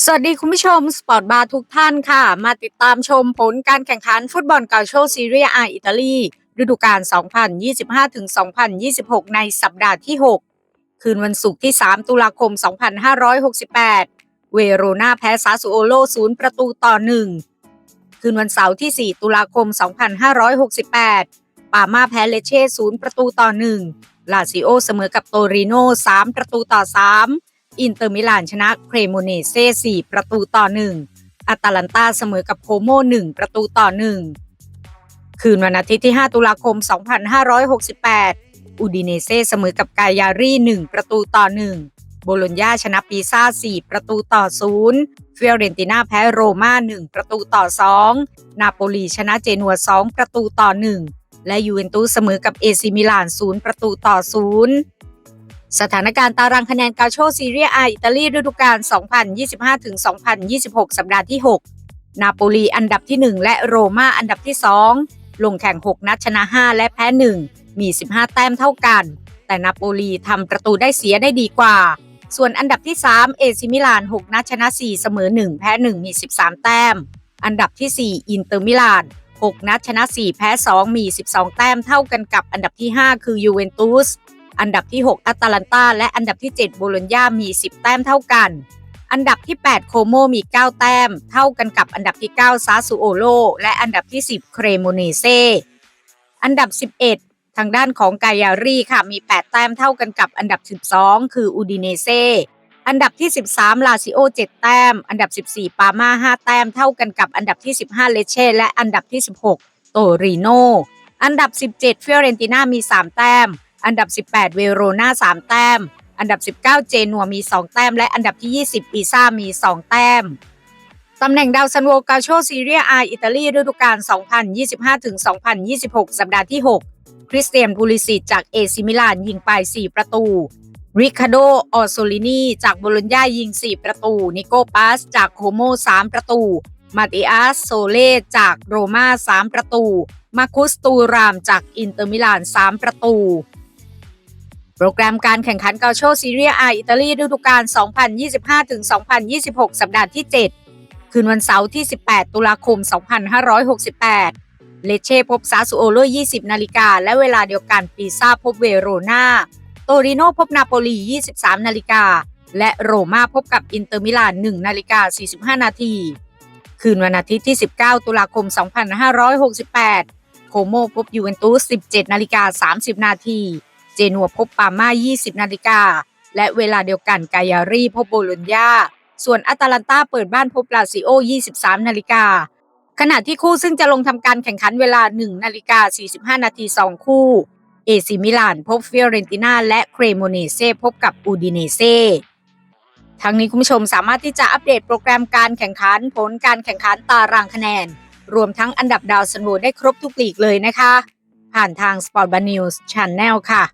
สวัสดีคุณผู้ชม สปอร์ตบาร์ทุกท่านค่ะ มาติดตามชมผลการแข่งขันฟุตบอลกาโชซีเรียอาอิตาลีฤดูกาล 2025-2026 ในสัปดาห์ที่ 6 คืนวันศุกร์ที่ 3 ตุลาคม 2568 เวโรนาแพ้ซาสุโอโล 0 ประตูต่อ 1 คืนวันเสาร์ที่ 4 ตุลาคม 2568 ปามาแพ้เลเช่ 0 ประตูต่อ 1 ลาซิโอเสมอกับโตริโน 3 ประตูต่อ 3 อินเตอร์มิลานชนะเครโมเนเซ่4ประตูต่อ1อาตาลันตาเสมอกับโคโม1ประตูต่อ1คืนวันอาทิตย์ที่ 5 ตุลาคม 2568 อูดิเนเซ่เสมอกับกายารี1ประตูต่อ 1 โบโลญญาชนะปีซ่า 4 ประตูต่อ 0 เฟียเรนติน่าแพ้โรม่า 1 ประตูต่อ 2 นาโปลีชนะเจนัว 2 ประตูต่อ 1 และยูเวนตุสเสมอกับเอซิมิลาน 0 ประตูต่อ 0 สถานการณ์ตารางคะแนนกาโชซีเรียอาอิตาลีฤดูกาล 2025-2026 สัปดาห์ที่ 6 นาโปลีอันดับที่ 1 และโรม่าอันดับที่ 2 ลงแข่ง 6 นัดชนะ 5 และแพ้ 1 มี 15 แต้มเท่ากัน แต่นาโปลีทำประตูได้เสียได้ดีกว่า ส่วนอันดับที่ 3 เอซิมิลาน 6 นัดชนะ 4 เสมอ 1 แพ้ 1 มี 13 แต้ม อันดับที่ 4 อินเตอร์มิลาน 6 นัดชนะ 4 แพ้ 2 มี 12 แต้มเท่ากันกับอันดับที่ 5 คือยูเวนตุส อันดับที่ 6อัตแลนตาและอันดับที่ 7 โบโลญญามี 10 แต้มเท่ากัน อันดับที่ 8 โคโมมี 9 แต้ม เท่ากันกับอันดับที่ 9 ซาซูโอโล และอันดับที่ 10 เครโมเนเซ อันดับ 11 ทางด้านของกายารีค่ะ มี 8 แต้มเท่ากันกับอันดับ 12 คืออูดิเนเซ อันดับที่ 13 ลาซิโอ 7 แต้ม อันดับ 14 ปาม่า 5 แต้ม เท่ากันกับอันดับที่ 15 เลเช่ และอันดับที่ 16 โตริโน อันดับ 17 เฟียเรนติน่ามี 3 แต้ม อันดับ 18 เวโรนา3 แต้ม อันดับ 19 เจนัวมี 2 แต้ม และอันดับที่ 20 ปีซ่ามี 2 แต้ม ตำแหน่งดาวซันโวกาโชซีเรียอาอิตาลีฤดูกาล 2025-2026 สัปดาห์ที่ 6 คริสเตียนพูลิสิตจากเอซิมิลานยิงไป 4 ประตูริคาโด ออโซลินี จากโบโลญญายิง 4 ประตู นิโกปัสจากโคโม 3 ประตู มาติอัสโซเล จากโรม่า3 ประตู มาคุส ตูราม จากอินเตอร์มิลาน 3 ประตู รแกรมการแข่งขันเกาโชซีเรียอาอิตาลีฤดูกาล 2025-2026 สัปดาห์ที่ 7 คืนวันเสาร์ที่ 18 ตุลาคม 2568 เลเช่พบซาสุโอโล20 นาฬิกา และเวลาเดียวกันปีซาพบเวโรนาโตริโนพบนาโปลี 23 นาฬิกา และโรม่าพบกับอินเตอร์มิลาน 1 นาฬิกา 45 นาที คืนวันอาทิตย์ที่ 19 ตุลาคม 2568 โคโมพบยูเวนตุส 17 นาฬิกา 30 นาที เจนัวพบปาม่า 20 นาฬิกา และเวลาเดียวกันกายารีพบโบโลญญา ส่วนอาตาลันตาเปิดบ้านพบลาซิโอ 23 นาฬิกา ขณะที่คู่ซึ่งจะลงทำการแข่งขันเวลา 1 นาฬิกา 45 นาที 2 คู่ เอซิมิลานพบเฟียเรนติน่าและเครโมเนเซ่พบกับอูดิเนเซ่ทั้งนี้คุณผู้ชมสามารถที่จะอัปเดตโปรแกรมการแข่งขันผลการแข่งขันตารางคะแนน รวมทั้งอันดับดาวซันโวได้ครบทุกลีกเลยนะคะ ผ่านทาง Sport b a News Channel ค่ะ